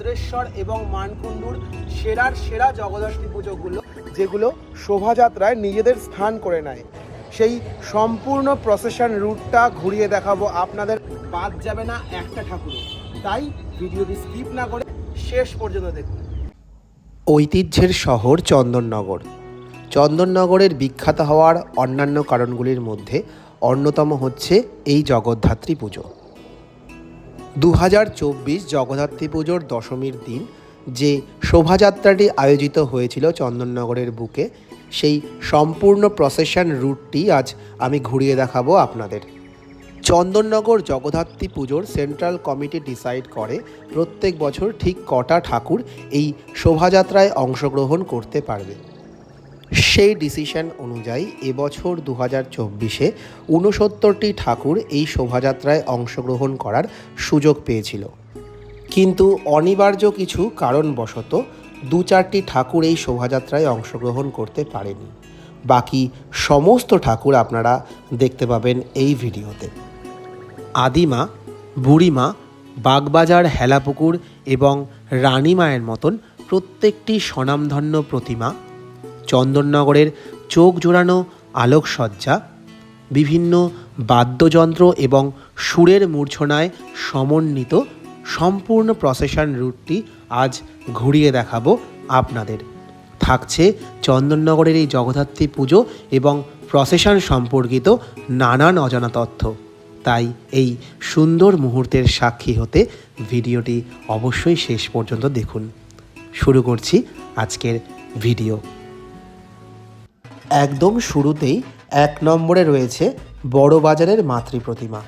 ভদ্রেশ্বর এবং মানকুণ্ডুর সেরার সেরা জগদ্ধাত্রী পুজোগুলো, যেগুলো শোভাযাত্রায় নিজেদের স্থান করে নেয়। সেই সম্পূর্ণ প্রসেশন রুটটা ঘুরিয়ে দেখাবো আপনাদের। বাদ যাবে না একটা ঠাকুর। তাই ভিডিওটি স্কিপ না করে শেষ পর্যন্ত দেখুন। ঐতিহ্যের শহর চন্দননগর। চন্দননগরের বিখ্যাত হওয়ার অন্যান্য কারণগুলির মধ্যে অন্যতম হচ্ছে এই জগদ্ধাত্রী পুজো। দু হাজার চব্বিশ জগদ্ধাত্রী পুজোর দশমীর দিন যে শোভাযাত্রাটি আয়োজিত হয়েছিল চন্দননগরের বুকে, সেই সম্পূর্ণ প্রসেশন রুটটি আজ আমি ঘুরিয়ে দেখাবো আপনাদের। চন্দননগর জগদ্ধাত্রী পুজোর সেন্ট্রাল কমিটি ডিসাইড করে প্রত্যেক বছর ঠিক কটা ঠাকুর এই শোভাযাত্রায় অংশগ্রহণ করতে পারবে। সেই ডিসিশন অনুযায়ী এবছর দু হাজার চব্বিশে ঊনসত্তরটি ঠাকুর এই শোভাযাত্রায় অংশগ্রহণ করার সুযোগ পেয়েছিল। কিন্তু অনিবার্য কিছু কারণবশত দু চারটি ঠাকুর এই শোভাযাত্রায় অংশগ্রহণ করতে পারেনি। বাকি সমস্ত ঠাকুর আপনারা দেখতে পাবেন এই ভিডিওতে। আদিমা, বুড়িমা, বাগবাজার হেলাপুকুর এবং রানীমায়ের মতন প্রত্যেকটি স্বনামধন্য প্রতিমা চন্দননগরের চোখ জোড়ানো আলোকসজ্জা, বিভিন্ন বাদ্যযন্ত্র এবং সুরের মূর্ছনায় সমন্বিত সম্পূর্ণ প্রসেশন রুটটি আজ ঘুরিয়ে দেখাবো আপনাদের। থাকছে চন্দননগরের এই জগদ্ধাত্রী পুজো এবং প্রসেশন সম্পর্কিত নানান অজানা তথ্য। তাই এই সুন্দর মুহূর্তের সাক্ষী হতে ভিডিওটি অবশ্যই শেষ পর্যন্ত দেখুন। শুরু করছি আজকের ভিডিও। একদম শুরুতেই এক নম্বরে রয়েছে বড় বাজারের মাতৃ প্রতিমা।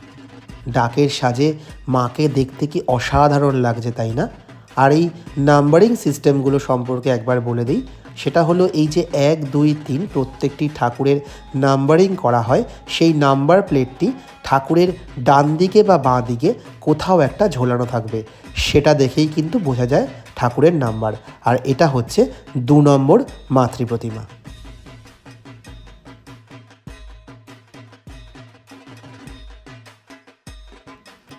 ডাকের সাজে মাকে দেখতে কি অসাধারণ লাগছে, তাই না? আর এই নাম্বারিং সিস্টেমগুলো সম্পর্কে একবার বলে দিই, সেটা হলো এই যে এক, দুই, তিন প্রত্যেকটি ঠাকুরের নাম্বারিং করা হয়, সেই নাম্বার প্লেটটি ঠাকুরের ডান দিকে বা বাঁ দিকে কোথাও একটা ঝোলানো থাকবে। সেটা দেখেই কিন্তু বোঝা যায় ঠাকুরের নাম্বার। আর এটা হচ্ছে দু নম্বর মাতৃ প্রতিমা।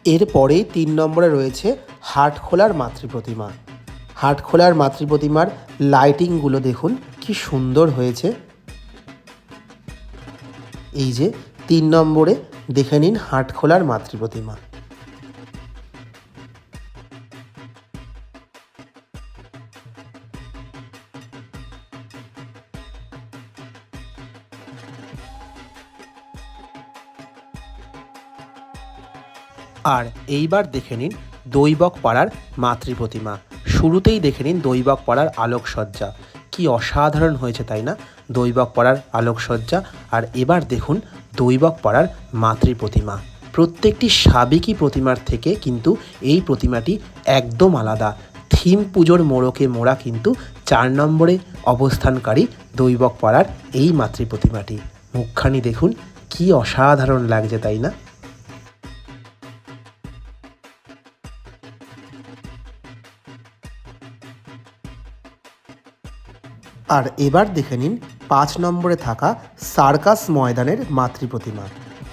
এরপরেই তিন নম্বরে রয়েছে হাটখোলার মাতৃ প্রতিমা। হাটখোলার মাতৃ প্রতিমার লাইটিংগুলো দেখুন, কি সুন্দর হয়েছে। এই যে তিন নম্বরে দেখে নিন হাটখোলার মাতৃ প্রতিমা। আর এইবার দেখে নিন দৈবক পাড়ার মাতৃ প্রতিমা শুরুতেই দেখে নিন দৈবক পাড়ার আলোকসজ্জা। কি অসাধারণ হয়েছে, তাই না? দৈবক পাড়ার আলোকসজ্জা। আর এবার দেখুন দৈবক পাড়ার মাতৃ প্রতিমা প্রত্যেকটি সাবেকি প্রতিমার থেকে কিন্তু এই প্রতিমাটি একদম আলাদা। থিম পুজোর মোড়কে মোড়া কিন্তু চার নম্বরে অবস্থানকারী দৈবক পাড়ার এই মাতৃ প্রতিমাটি মুখখানি দেখুন, কি অসাধারণ লাগছে, তাই না? আর এবার দেখে নিন পাঁচ নম্বরে থাকা সার্কাস ময়দানের মাতৃ প্রতিমা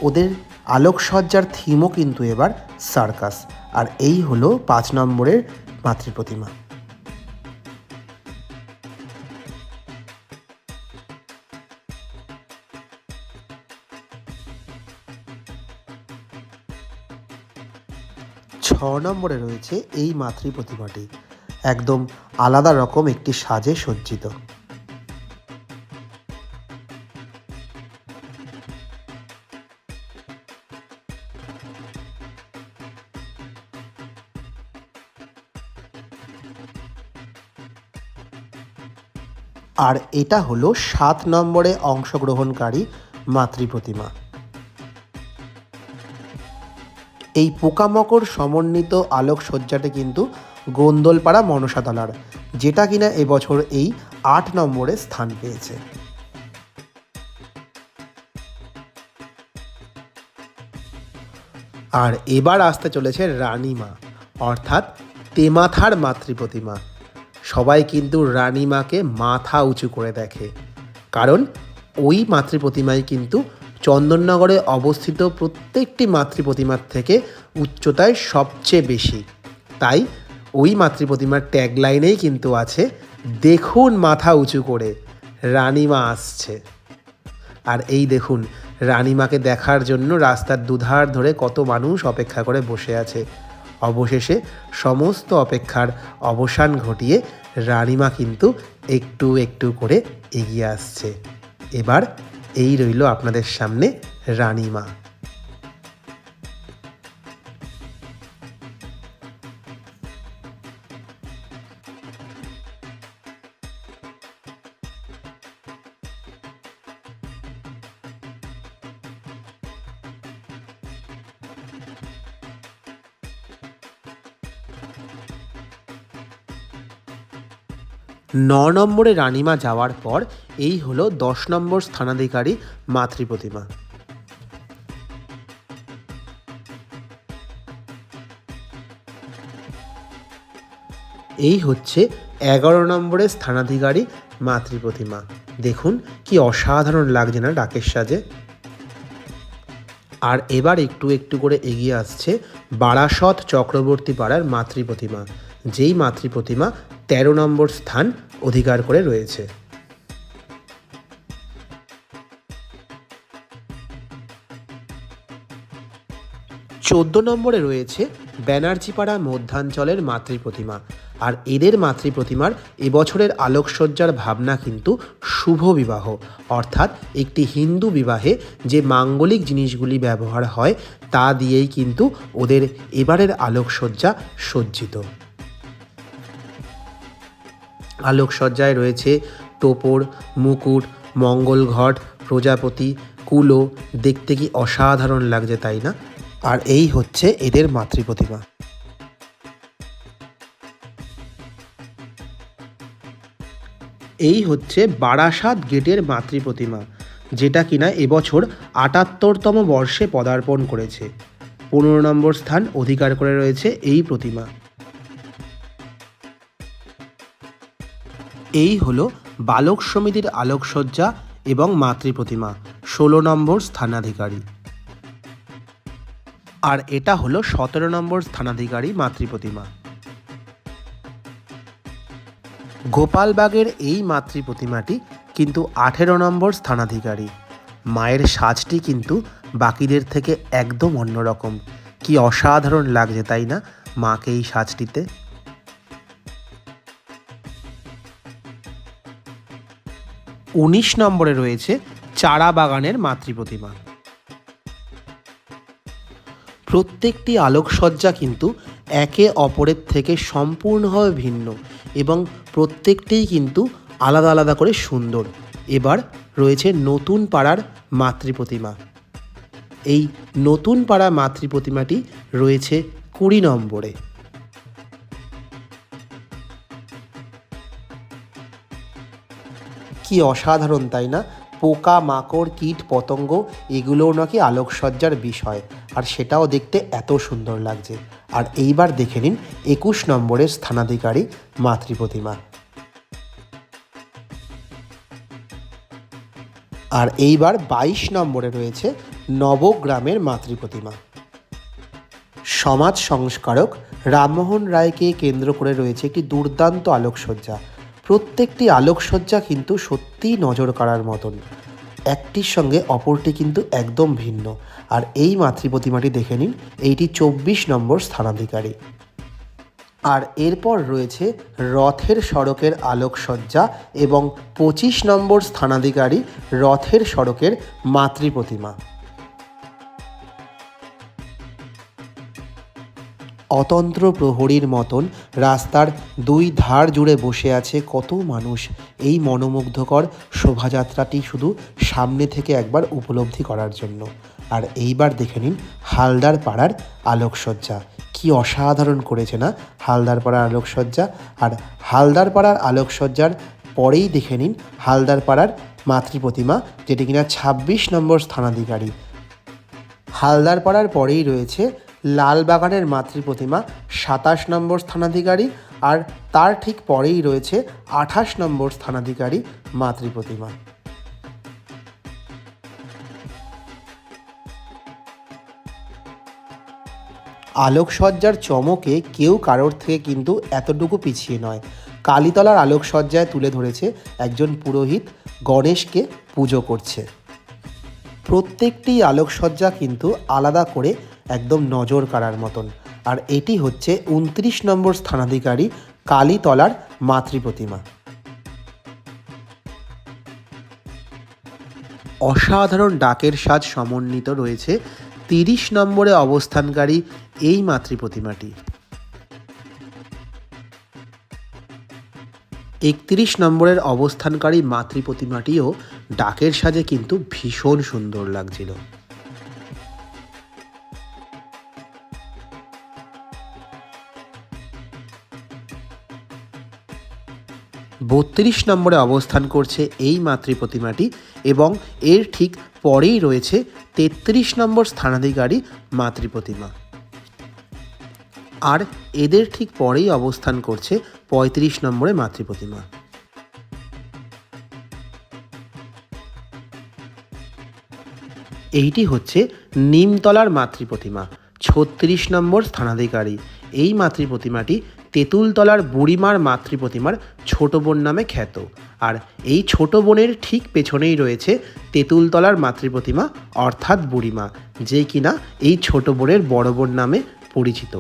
ওদের আলোকসজ্জার থিমও কিন্তু এবার সার্কাস, আর এই হলো পাঁচ নম্বরের মাতৃ প্রতিমা ছ নম্বরে রয়েছে এই মাতৃ প্রতিমাটি একদম আলাদা রকম একটি সাজে সজ্জিত। আর এটা হলো সাত নম্বরে অংশগ্রহণকারী মাতৃ প্রতিমা এই পোকামাকড় সমন্বিত আলোকসজ্জাটি কিন্তু গোন্দলপাড়া মনসাতলার যেটা কিনা এবছর এই আট নম্বরে স্থান পেয়েছে। আর এবার আসতে চলেছে রানীমা, অর্থাৎ তেমাথার মাতৃ প্রতিমা সবাই কিন্তু রানীমাকে মাথা উঁচু করে দেখে। কারণ ওই মাতৃ প্রতিমাই কিন্তু চন্দননগরে অবস্থিত প্রত্যেকটি মাতৃ প্রতিমার থেকে উচ্চতায় সবচেয়ে বেশি। তাই ওই মাতৃ প্রতিমার ট্যাগ লাইনেই কিন্তু আছে, দেখুন মাথা উঁচু করে, রানীমা আসছে। আর এই দেখুন, রানীমাকে দেখার জন্য রাস্তার দুধার ধরে কত মানুষ অপেক্ষা করে বসে আছে। অবশেষে সমস্ত অপেক্ষার অবসান ঘটিয়ে রানিমা কিন্তু একটু একটু করে এগিয়ে আসছে। এবার এই রইল আপনাদের সামনে রানীমা। ন নম্বরে রানীমা যাওয়ার পর এই হলো দশ নম্বর স্থানাধিকারী মাতৃ প্রতিমা। এই হচ্ছে এগারো নম্বরের স্থানাধিকারী মাতৃ প্রতিমা। দেখুন কি অসাধারণ লাগছে না ডাকের সাজে। আর এবার একটু একটু করে এগিয়ে আসছে বারাসত চক্রবর্তী পাড়ার মাতৃ প্রতিমা। যেই মাতৃ প্রতিমা তেরো নম্বর স্থান অধিকার করে রয়েছে। চোদ্দ নম্বরে রয়েছে ব্যানার্জিপাড়া মধ্যাঞ্চলের মাতৃ প্রতিমা। আর এদের মাতৃ প্রতিমার এবছরের আলোকসজ্জার ভাবনা কিন্তু শুভ বিবাহ। অর্থাৎ একটি হিন্দু বিবাহে যে মাঙ্গলিক জিনিসগুলি ব্যবহার হয়, তা দিয়েই কিন্তু ওদের এবারের আলোকসজ্জা সজ্জিত। আলোকসজ্জায় রয়েছে টোপর, মুকুট, মঙ্গল ঘট, প্রজাপতি, কুলো। দেখতে কি অসাধারণ লাগছে তাই না? আর এই হচ্ছে এদের মাতৃ প্রতিমা এই হচ্ছে বারাসাত গেটের মাতৃ প্রতিমা যেটা কিনা এবছর আটাত্তরতম বর্ষে পদার্পণ করেছে। পনেরো নম্বর স্থান অধিকার করে রয়েছে এই প্রতিমা। এই হলো বালক সমিতির আলোকসজ্জা এবং মাতৃ প্রতিমা ষোলো নম্বর স্থানাধিকারী। আর এটা হলো সতেরো নম্বর স্থানাধিকারী মাতৃ প্রতিমা গোপালবাগের এই মাতৃ প্রতিমাটি কিন্তু আঠেরো নম্বর স্থানাধিকারী। মায়ের সাজটি কিন্তু বাকিদের থেকে একদম অন্যরকম। কি অসাধারণ লাগছে তাই না মাকে এই সাজটিতে? উনিশ নম্বরে রয়েছে চারা বাগানের মাতৃ প্রতিমা প্রত্যেকটি আলোকসজ্জা কিন্তু একে অপরের থেকে সম্পূর্ণভাবে ভিন্ন এবং প্রত্যেকটিই কিন্তু আলাদা আলাদা করে সুন্দর। এবার রয়েছে নতুন পাড়ার মাতৃ প্রতিমা এই নতুন পাড়া মাতৃ প্রতিমাটি রয়েছে কুড়ি নম্বরে। কি অসাধারণ, তাই না? পোকা, মাকড়, কীট, পতঙ্গ, এগুলোও নাকি আলোকসজ্জার বিষয়। আর সেটাও দেখতে এত সুন্দর লাগছে। আর এইবার দেখে নিন একুশ নম্বরের স্থানাধিকারী মাতৃপ্রতিমা। আর এইবার বাইশ নম্বরে রয়েছে নবগ্রামের মাতৃপ্রতিমা। সমাজ সংস্কারক রামমোহন রায়কে কেন্দ্র করে রয়েছে একটি দুর্দান্ত আলোকসজ্জা। প্রত্যেকটি আলোকসজ্জা কিন্তু সত্যিই নজর কাড়ার মতন। একটির সঙ্গে অপরটি কিন্তু একদম ভিন্ন। আর এই মাতৃ প্রতিমাটি দেখে নিন, এইটি চব্বিশ নম্বর স্থানাধিকারী। আর এরপর রয়েছে রথের সড়কের আলোকসজ্জা এবং পঁচিশ নম্বর স্থানাধিকারী রথের সড়কের মাতৃ প্রতিমা অতন্ত্র প্রহরীর মতন রাস্তার দুই ধার জুড়ে বসে আছে কত মানুষ। এই মনোমুগ্ধকর শোভাযাত্রাটি শুধু সামনে থেকে একবার উপলব্ধি করার জন্য। আর এইবার দেখে নিন হালদার পাড়ার আলোকসজ্জা। কি অসাধারণ করেছে না হালদার পাড়ার আলোকসজ্জা। আর হালদার পাড়ার আলোকসজ্জার পরেই দেখে নিন হালদার পাড়ার মাতৃ প্রতিমা যেটি কিনা ছাব্বিশ নম্বর স্থানাধিকারী। হালদার পাড়ার পরেই রয়েছে লালবাগানের মাতৃ প্রতিমা সাতাশ নম্বর স্থানাধিকারী আর তার ঠিক পরেই রয়েছে আঠাশ নম্বর স্থানাধিকারী মাতৃ প্রতিমা। আলোকসজ্জার চমকে কেউ কারোর থেকে কিন্তু এতটুকু পিছিয়ে নয়। কালীতলার আলোকসজ্জায় তুলে ধরেছে একজন পুরোহিত, গণেশকে পুজো করছে। প্রত্যেকটি আলোকসজ্জা কিন্তু আলাদা করে একদম নজর কাড়ার মতন। আর এটি হচ্ছে উনত্রিশ নম্বর স্থানাধিকারী কালীতলার মাতৃ প্রতিমা। অসাধারণ ডাকের সাজ সমন্বিত রয়েছে তিরিশ নম্বরে অবস্থানকারী এই মাতৃ প্রতিমাটি। একত্রিশ নম্বরের অবস্থানকারী মাতৃ প্রতিমাটিও ডাকের সাজে কিন্তু ভীষণ সুন্দর লাগছিল। বত্রিশ নম্বরে অবস্থান করছে এই মাতৃ প্রতিমাটি এবং এর ঠিক পরেই রয়েছে তেত্রিশ নম্বর স্থানাধিকারী মাতৃ প্রতিমা আর এদের ঠিক পরেই অবস্থান করছে পঁয়ত্রিশ নম্বরে মাতৃ প্রতিমা এইটি হচ্ছে নিমতলার মাতৃ প্রতিমা ছত্রিশ নম্বর স্থানাধিকারী। এই মাতৃ প্রতিমাটি তেঁতুলতলার বুড়িমার মাতৃপ্রতিমার ছোট বোন নামে খ্যাত। আর এই ছোট বোনের ঠিক পেছনেই রয়েছে তেঁতুলতলার মাতৃপ্রতিমা, অর্থাৎ বুড়িমা, যে কিনা এই ছোট বোনের বড় বোন নামে পরিচিত।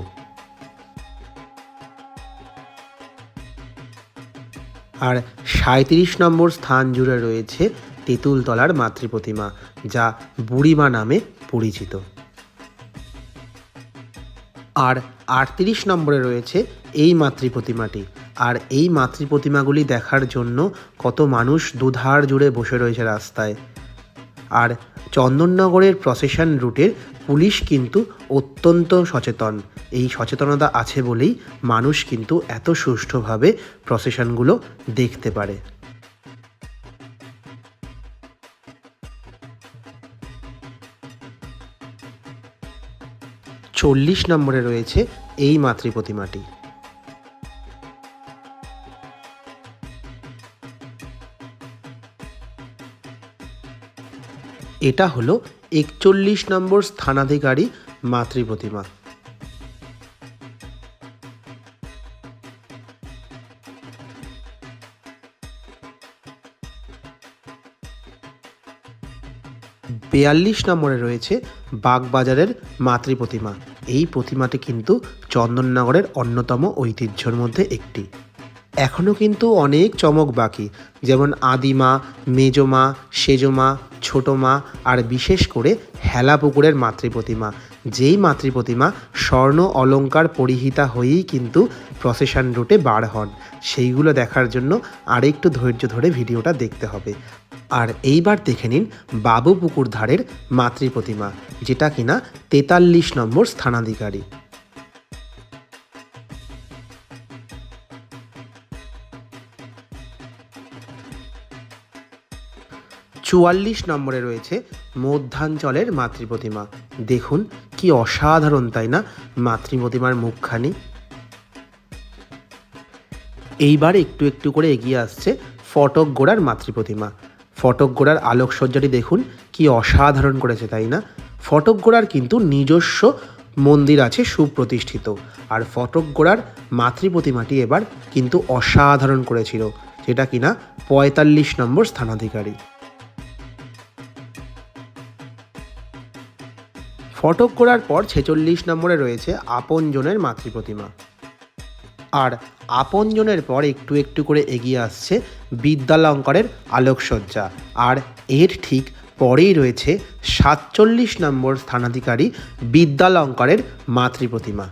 আর সাঁত্রিশ নম্বর স্থান জুড়ে রয়েছে তেঁতুলতলার মাতৃ প্রতিমা যা বুড়িমা নামে পরিচিত। আর আটত্রিশ নম্বরে রয়েছে এই মাতৃ প্রতিমাটি আর এই মাতৃ প্রতিমাগুলি দেখার জন্য কত মানুষ দুধার জুড়ে বসে রয়েছে রাস্তায়। আর চন্দননগরের প্রসেশন রুটের পুলিশ কিন্তু অত্যন্ত সচেতন। এই সচেতনতা আছে বলেই মানুষ কিন্তু এত সুষ্ঠুভাবে প্রসেশনগুলো দেখতে পারে। চল্লিশ নম্বরে রয়েছে এই মাতৃ প্রতিমাটি এটা হলো একচল্লিশ নম্বর স্থানাধিকারী মাতৃ প্রতিমা বেয়াল্লিশ নম্বরে রয়েছে বাগবাজারের মাতৃ প্রতিমা এই প্রতিমাটি কিন্তু চন্দননগরের অন্যতম ঐতিহ্যর মধ্যে একটি। এখনও কিন্তু অনেক চমক বাকি, যেমন আদিমা, মেজমা, সেজমা ছোটো মা আর বিশেষ করে হেলা পুকুরের মাতৃ প্রতিমা যেই মাতৃ প্রতিমা স্বর্ণ অলঙ্কার পরিহিতা হয়েই কিন্তু প্রসেশন রুটে বার হন। সেইগুলো দেখার জন্য আরেকটু ধৈর্য ধরে ভিডিওটা দেখতে হবে। আর এইবার দেখে নিন বাবু পুকুর ধারের মাতৃ প্রতিমা, যেটা কিনা তেতাল্লিশ নম্বর স্থানাধিকারী। চুয়াল্লিশ নম্বরে রয়েছে মধ্যাঞ্চলের মাতৃ প্রতিমা। দেখুন কি অসাধারণ, তাই না? মাতৃ প্রতিমার মুখখানি। এইবার একটু একটু করে এগিয়ে আসছে ফটক গোড়ার মাতৃ প্রতিমা। ফটক গোড়ার আলোকসজ্জাটি দেখুন, কি অসাধারণ করেছে, তাই না? ফটক গোড়ার কিন্তু নিজস্ব মন্দির আছে, সুপ্রতিষ্ঠিত। আর ফটক গোড়ার মাতৃ প্রতিমাটি এবার কিন্তু অসাধারণ করেছিল, যেটা কিনা পঁয়তাল্লিশ নম্বর স্থানাধিকারী। ফটক করার পর ছেচল্লিশ নম্বরে রয়েছে আপনজনের মাতৃ প্রতিমা আর আপনজনের পর একটু একটু করে এগিয়ে আসছে বিদ্যালঙ্করের আলোকসজ্জা। আর এর ঠিক পরেই রয়েছে সাতচল্লিশ নম্বর স্থানাধিকারী বিদ্যালঙ্করের মাতৃ প্রতিমা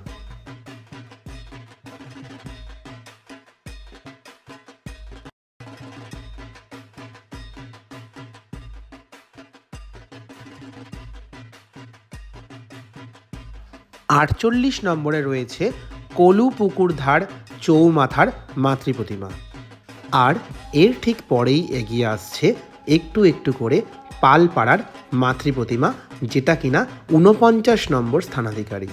আটচল্লিশ নম্বরে রয়েছে কলু পুকুর ধার, চৌমাথার মাতৃপ্রতিমা। আর এর ঠিক পরেই এগিয়ে আসছে একটু একটু করে পালপাড়ার মাতৃপ্রতিমা, যেটা কিনা ঊনপঞ্চাশ নম্বর স্থানাধিকারী।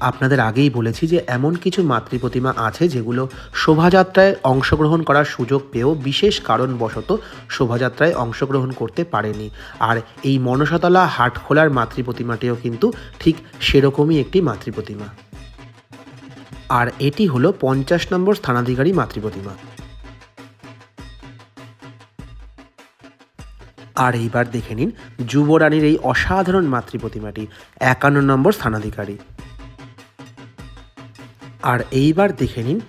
আপনাদের আগেই বলেছি যে এমন কিছু মাতৃ প্রতিমা আছে যেগুলো শোভাযাত্রায় অংশগ্রহণ করার সুযোগ পেয়েও বিশেষ কারণবশত শোভাযাত্রায় অংশগ্রহণ করতে পারেনি। আর এই মনসাতলা হাটখোলার মাতৃ প্রতিমাটিও কিন্তু ঠিক সেরকমই একটি মাতৃ প্রতিমা আর এটি হলো পঞ্চাশ নম্বর স্থানাধিকারী মাতৃ প্রতিমা আর এইবার দেখে নিন যুবরানীর এই অসাধারণ মাতৃ প্রতিমাটি একান্ন নম্বর স্থানাধিকারী। আর এইবার দেখে নিন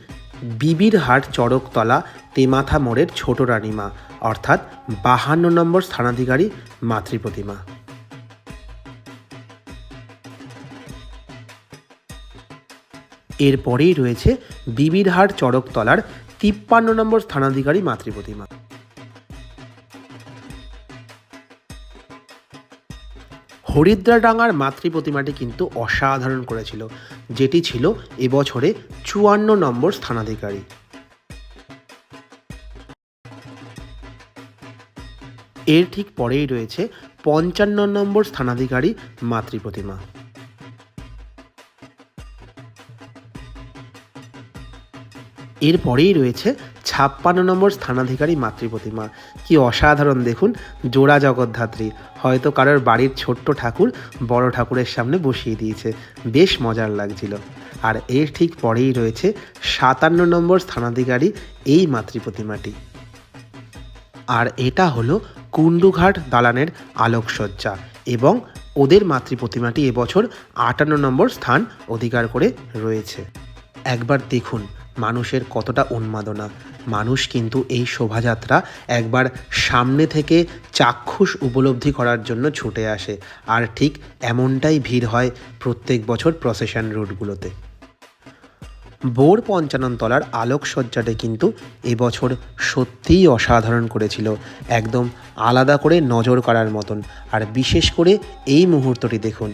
বিবির হাট চড়কতলা তেমাথা মোড়ের ছোট রানীমা, অর্থাৎ বাহান্ন নম্বর স্থানাধিকারী মাতৃপ্রতিমা এরপরেই রয়েছে বিবিরহাট চড়কতলার তিপ্পান্ন নম্বর স্থানাধিকারী মাতৃ হরিদ্রাডাঙ্গার মাতৃ প্রতিমাটি কিন্তু অসাধারণ করেছিল, যেটি ছিল এবছরে চুয়ান্ন নম্বর স্থানাধিকারী। এর ঠিক পরেই রয়েছে পঞ্চান্ন নম্বর স্থানাধিকারী মাতৃ প্রতিমা। এরপরেই রয়েছে ছাপ্পান্ন নম্বর স্থানাধিকারী মাতৃপ্রতিমা। কি অসাধারণ দেখুন, জোড়া জগদ্ধাত্রী। হয়তো কারোর বাড়ির ছোট্ট ঠাকুর বড় ঠাকুরের সামনে বসিয়ে দিয়েছে। বেশ মজার লাগছিল। আর এর ঠিক পরেই রয়েছে সাতান্ন নম্বর স্থানাধিকারী এই মাতৃ প্রতিমাটি আর এটা হলো কুন্ডুঘাট দালানের আলোকসজ্জা এবং ওদের মাতৃ প্রতিমাটি এবছর আটান্ন নম্বর স্থান অধিকার করে রয়েছে। একবার দেখুন মানুষের কতটা উন্মাদনা। মানুষ কিন্তু এই শোভাযাত্রা একবার সামনে থেকে চাক্ষুষ উপলব্ধি করার জন্য ছুটে আসে। আর ঠিক এমনটাই ভিড় হয় প্রত্যেক বছর প্রসেশন রুটগুলোতে। বোর পঞ্চাননতলার আলোকসজ্জাটি কিন্তু এবছর সত্যিই অসাধারণ করেছিল। একদম আলাদা করে নজর করার মতন। আর বিশেষ করে এই মুহূর্তটি দেখুন।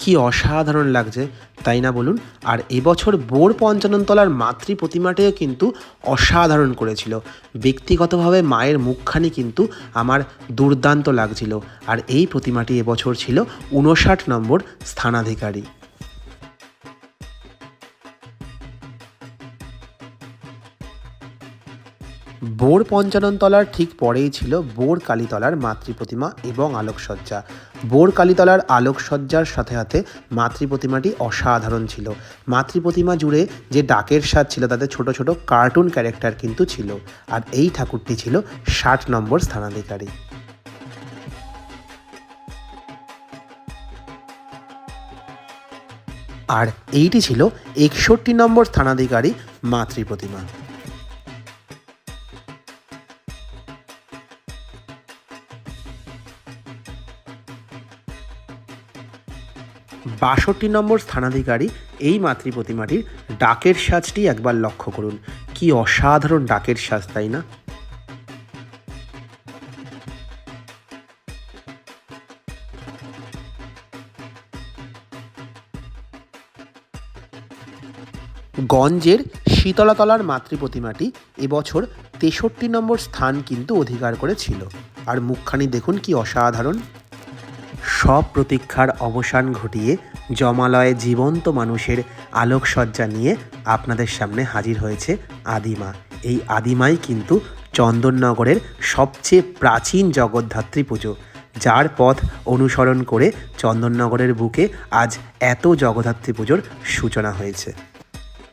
কি অসাধারণ লাগছে, তাই না বলুন? আর এবছর বোর পঞ্চাননতলার মাতৃ প্রতিমাটিও কিন্তু অসাধারণ করেছিল। ব্যক্তিগতভাবে মায়ের মুখখানি কিন্তু আমার দুর্দান্ত লাগছিল। আর এই প্রতিমাটি এবছর ছিল উনষাট নম্বর স্থানাধিকারী। বোর পঞ্চাননতলার ঠিক পরেই ছিল বোর কালীতলার মাতৃ প্রতিমা এবং আলোকসজ্জা। বোর কালীতলার আলোকসজ্জার সাথে সাথে মাতৃ প্রতিমাটি অসাধারণ ছিল। মাতৃ প্রতিমা জুড়ে যে ডাকের স্বাদ ছিল, তাতে ছোট ছোট কার্টুন ক্যারেক্টার কিন্তু ছিল। আর এই ঠাকুরটি ছিল ষাট নম্বর স্থানাধিকারী। আর এইটি ছিল একষট্টি নম্বর স্থানাধিকারী মাতৃ প্রতিমা বাষট্টি নম্বর স্থানাধিকারী এই মাতৃ প্রতিমাটির ডাকের সাজটি একবার লক্ষ্য করুন। কি অসাধারণ ডাকের সাজ, তাই না? গঞ্জের শীতলাতলার মাতৃ প্রতিমাটি এবছর তেষট্টি নম্বর স্থান কিন্তু অধিকার করেছিল। আর মুখখানি দেখুন কি অসাধারণ। সব প্রতীক্ষার অবসান ঘটিয়ে জমালয়ে জীবন্ত মানুষের আলোকসজ্জা নিয়ে আপনাদের সামনে হাজির হয়েছে আদিমা। এই আদিমাই কিন্তু চন্দননগরের সবচেয়ে প্রাচীন জগদ্ধাত্রী পুজো, যার পথ অনুসরণ করে চন্দননগরের বুকে আজ এত জগদ্ধাত্রী পুজোর সূচনা হয়েছে।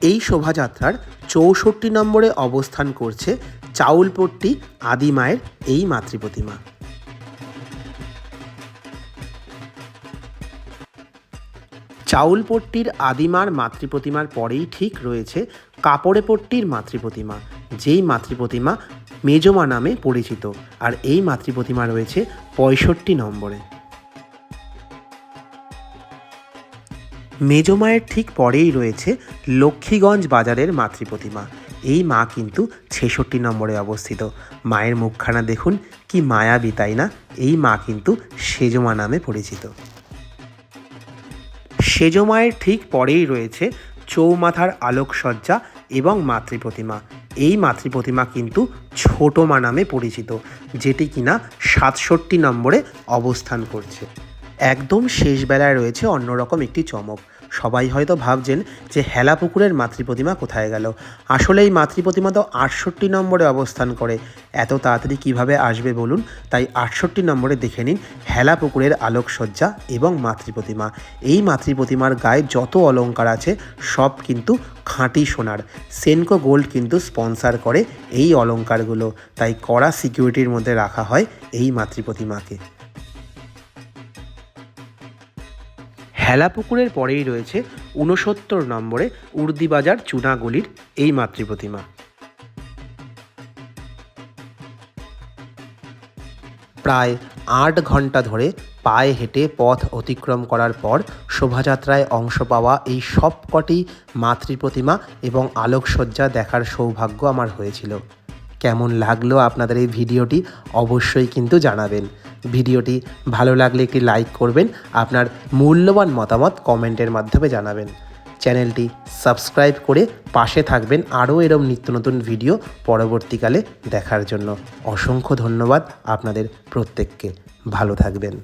এই শোভাযাত্রার চৌষট্টি নম্বরে অবস্থান করছে চাউলপট্টি আদিমায়ের এই মাতৃ চাউলপট্টির আদিমার মাতৃপ্রতিমার পরেই ঠিক রয়েছে কাপড়েপট্টির মাতৃপ্রতিমা, যেই মাতৃপ্রতিমা মেজমা নামে পরিচিত। আর এই মাতৃপ্রতিমা রয়েছে পঁয়ষট্টি নম্বরে। মেজমায়ের ঠিক পরেই রয়েছে লক্ষ্মীগঞ্জ বাজারের মাতৃপ্রতিমা। এই মা কিন্তু ছেষট্টি নম্বরে অবস্থিত। মায়ের মুখখানা দেখুন, কি মায়াবী, তাই না? এই মা কিন্তু সেজমা নামে পরিচিত। সেজমায়ের ঠিক পরেই রয়েছে চৌমাথার আলোকসজ্জা এবং মাতৃ প্রতিমা এই মাতৃ প্রতিমা কিন্তু ছোট মা নামে পরিচিত, যেটি কিনা সাতষট্টি নম্বরে অবস্থান করছে। একদম শেষ বেলায় রয়েছে অন্যরকম একটি চমক। সবাই হয়তো ভাবছেন যে হেলা পুকুরের মাতৃপ্রতিমা কোথায় গেল। আসলে এই মাতৃপ্রতিমা তো আটষট্টি নম্বরে অবস্থান করে। এত তাড়াতাড়ি কীভাবে আসবে বলুন? তাই আটষট্টি নম্বরে দেখে নিন হেলা পুকুরের আলোকসজ্জা এবং মাতৃপ্রতিমা। এই মাতৃপ্রতিমার গায়ে যত অলঙ্কার আছে, সব কিন্তু খাঁটি সোনার। সেনকো গোল্ড কিন্তু স্পন্সার করে এই অলংকারগুলো। তাই কড়া সিকিউরিটির মধ্যে রাখা হয় এই মাতৃপ্রতিমাকে। হেলাপুকুরের পরেই রয়েছে ঊনসত্তর নম্বরে উর্দিবাজার চুনাগলির এই মাতৃপ্রতিমা। প্রায় আট ঘণ্টা ধরে পায়ে হেঁটে পথ অতিক্রম করার পর শোভাযাত্রায় অংশ পাওয়া এই সবকটি মাতৃপ্রতিমা এবং আলোকসজ্জা দেখার সৌভাগ্য আমার হয়েছিল। কেমন লাগল আপনাদের এই ভিডিওটি অবশ্যই কিন্তু জানাবেন। ভিডিওটি ভালো লাগলে একটি লাইক করবেন, আপনার মূল্যবান মতামত কমেন্টের মাধ্যমে জানাবেন। চ্যানেলটি সাবস্ক্রাইব করে পাশে থাকবেন আরও এরম নিত্য নতুন ভিডিও পরবর্তীকালে দেখার জন্য। অসংখ্য ধন্যবাদ আপনাদের প্রত্যেককে। ভালো থাকবেন।